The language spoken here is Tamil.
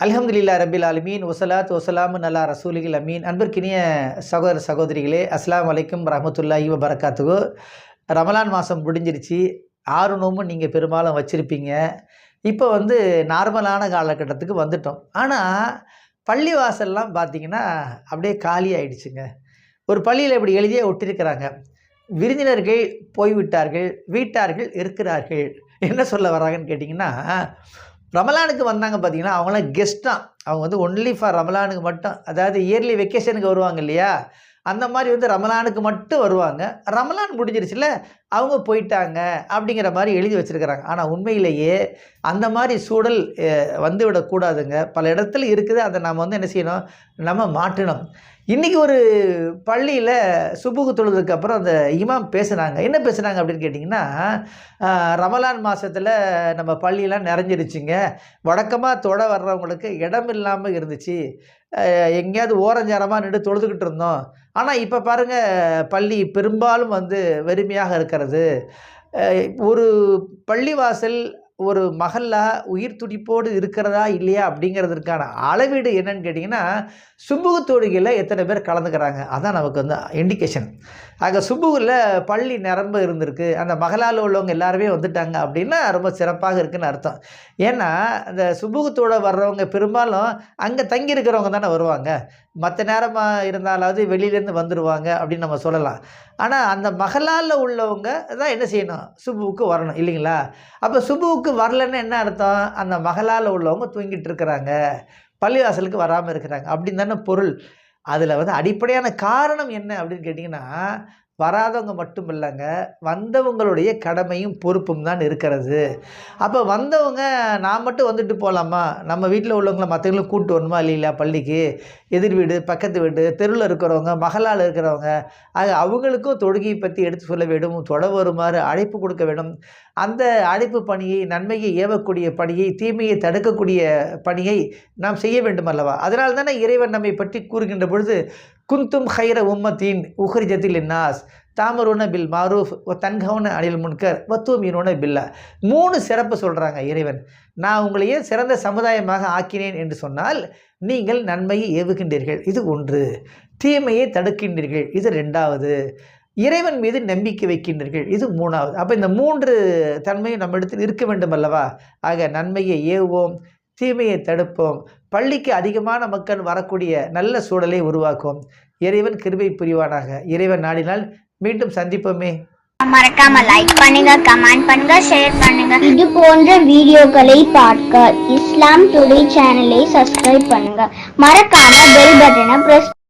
அலமதுல்லா ரபில் அலமீன் ஒசலாத் வசலாமு நல்லா ரசூலிகள் அமீன் அன்பிற்கினிய சகோதர சகோதரிகளே அஸ்லாம் வலைக்கம் ரஹமத்துல்லாஹி வ ரமலான் மாதம் முடிஞ்சிருச்சு. ஆறு நோம்பு நீங்கள் பெரும்பாலும் வச்சுருப்பீங்க. இப்போ வந்து நார்மலான காலகட்டத்துக்கு வந்துட்டோம். ஆனால் பள்ளிவாசல்லாம் பார்த்தீங்கன்னா அப்படியே காலி ஆயிடுச்சுங்க. ஒரு பள்ளியில் இப்படி எழுதியே ஒட்டிருக்கிறாங்க. விருந்தினர்கள் போய்விட்டார்கள் வீட்டார்கள் இருக்கிறார்கள். என்ன சொல்ல வர்றாங்கன்னு கேட்டிங்கன்னா ரமலானுக்கு வந்தாங்க பார்த்தீங்கன்னா அவங்களாம் கெஸ்ட் தான் அவங்க வந்து ஒன்லி ஃபார் ரமலானுக்கு மட்டும் அதாவது இயர்லி வெக்கேஷனுக்கு வருவாங்க இல்லையா? அந்த மாதிரி வந்து ரமலானுக்கு மட்டும் வருவாங்க. ரமலான் முடிஞ்சிருச்சுல அவங்க போயிட்டாங்க அப்படிங்கிற மாதிரி எழுதி வச்சுருக்கிறாங்க. ஆனால் உண்மையிலேயே அந்த மாதிரி சூழல் வந்துவிடக்கூடாதுங்க வந்து விடக்கூடாதுங்க பல இடத்துல இருக்குது. அதை நாம் வந்து என்ன செய்யணும்? நம்ம மாற்றணும். இன்றைக்கி ஒரு பள்ளியில் சுபுகு தொழுதுக்கு அப்புறம் அந்த இமாம் பேசுனாங்க. என்ன பேசுனாங்க அப்படின்னு கேட்டிங்கன்னா ரமலான் மாதத்தில் நம்ம பள்ளியெலாம் நிறைஞ்சிருச்சுங்க. வழக்கமாக தொட வர்றவங்களுக்கு இடம் இல்லாமல் இருந்துச்சு. எங்கேயாவது ஓரஞ்சாரமாக நின்று தொழுதுகிட்டு இருந்தோம். ஆனால் இப்போ பாருங்கள் பள்ளி பெரும்பாலும் வந்து வெறுமையாக இருக்கிறது. ஒரு பள்ளிவாசல் ஒரு மகளாக உயிர் துடிப்போடு இருக்கிறதா இல்லையா அப்படிங்கிறதுக்கான அளவீடு என்னன்னு கேட்டிங்கன்னா சுபுகு தொழுகையில் எத்தனை பேர் கலந்துக்கிறாங்க? அதான் நமக்கு வந்து இண்டிகேஷன் ஆக சுபுகில் பள்ளி நிரம்ப இருந்திருக்கு. அந்த மகளால் உள்ளவங்க எல்லாருமே வந்துட்டாங்க அப்படின்னா ரொம்ப சிறப்பாக இருக்குன்னு அர்த்தம். ஏன்னா அந்த சுபுகத்தோட வர்றவங்க பெரும்பாலும் அங்கே தங்கியிருக்கிறவங்க தானே வருவாங்க. மற்ற நேரமாக இருந்தாலாவது வெளியிலேருந்து வந்துடுவாங்க அப்படின்னு நம்ம சொல்லலாம். ஆனால் அந்த மகளால் உள்ளவங்க தான் என்ன செய்யணும்? சுபுவுக்கு வரணும் இல்லைங்களா? அப்போ சுபுவுக்கு வரலன்னு என்ன அர்த்தம்? அந்த மகளால் உள்ளவங்க தூங்கிட்டு இருக்கிறாங்க. பள்ளிவாசலுக்கு வராமல் இருக்கிறாங்க. அப்படின்னு தானே பொருள். அதில் வந்து அடிப்படையான காரணம் என்ன அப்படின்னு கேட்டிங்கன்னா வராதவங்க மட்டும் இல்லைங்க வந்தவங்களுடைய கடமையும் பொறுப்பும் தான் இருக்கிறது. அப்போ வந்தவங்க நான் மட்டும் வந்துட்டு போகலாமா நம்ம வீட்டில் உள்ளவங்களை மற்றவங்களும் கூப்பிட்டு வரணுமா? இல்லைங்களா பள்ளிக்கு? எதிர் வீடு பக்கத்து வீடு தெருவில் இருக்கிறவங்க மகளால் இருக்கிறவங்க அது அவங்களுக்கும் தொழுகையை பற்றி எடுத்து சொல்ல வேண்டும் தொட வருமாறு அழைப்பு கொடுக்க வேண்டும். அந்த அழைப்பு பணியை நன்மையை ஏவக்கூடிய பணியை தீமையை தடுக்கக்கூடிய பணியை நாம் செய்ய வேண்டும் அல்லவா அதனால் தானே இறைவன் நம்மை பற்றி கூறுகின்ற பொழுது குந்தும் ஹைர உம்மத்தின் உஹ்ரிஜத்தில் இன்னாஸ். தாமருன பில் மாரூஃப் ஒ தன்கவுன அனில் முன்கர் வத்துவமீனுன பில்லா. மூணு சிறப்பு சொல்கிறாங்க இறைவன். நான் உங்களை ஏன் சிறந்த சமுதாயமாக ஆக்கினேன் என்று சொன்னால் நீங்கள் நன்மையை ஏவுகின்றீர்கள். இது ஒன்று. தீமையை தடுக்கின்றீர்கள். இது ரெண்டாவது. இறைவன் மீது நம்பிக்கை வைக்கின்றீர்கள். இது மூணாவது. அப்போ இந்த மூன்று தன்மையும் நம்ம இடத்தில் இருக்க வேண்டும் அல்லவா? ஆக நன்மையை ஏவுவோம். தீமையை தடுப்போம். பள்ளிக்கு அதிகமான மக்கள் வரக்கூடிய நல்ல சூழலை உருவாக்கும் இறைவன் கிருபை புரிவானாக. இறைவன் நாடினால் மீண்டும் சந்திப்போமே. மறக்காம லைக் பண்ணுங்க கமெண்ட் பண்ணுங்க ஷேர் பண்ணுங்க. இது போன்ற வீடியோக்களை பார்க்க இஸ்லாம் டுடே சேனலை சப்ஸ்கிரைப் பண்ணுங்க. மறக்காம பெல் பட்டனை பிரஸ்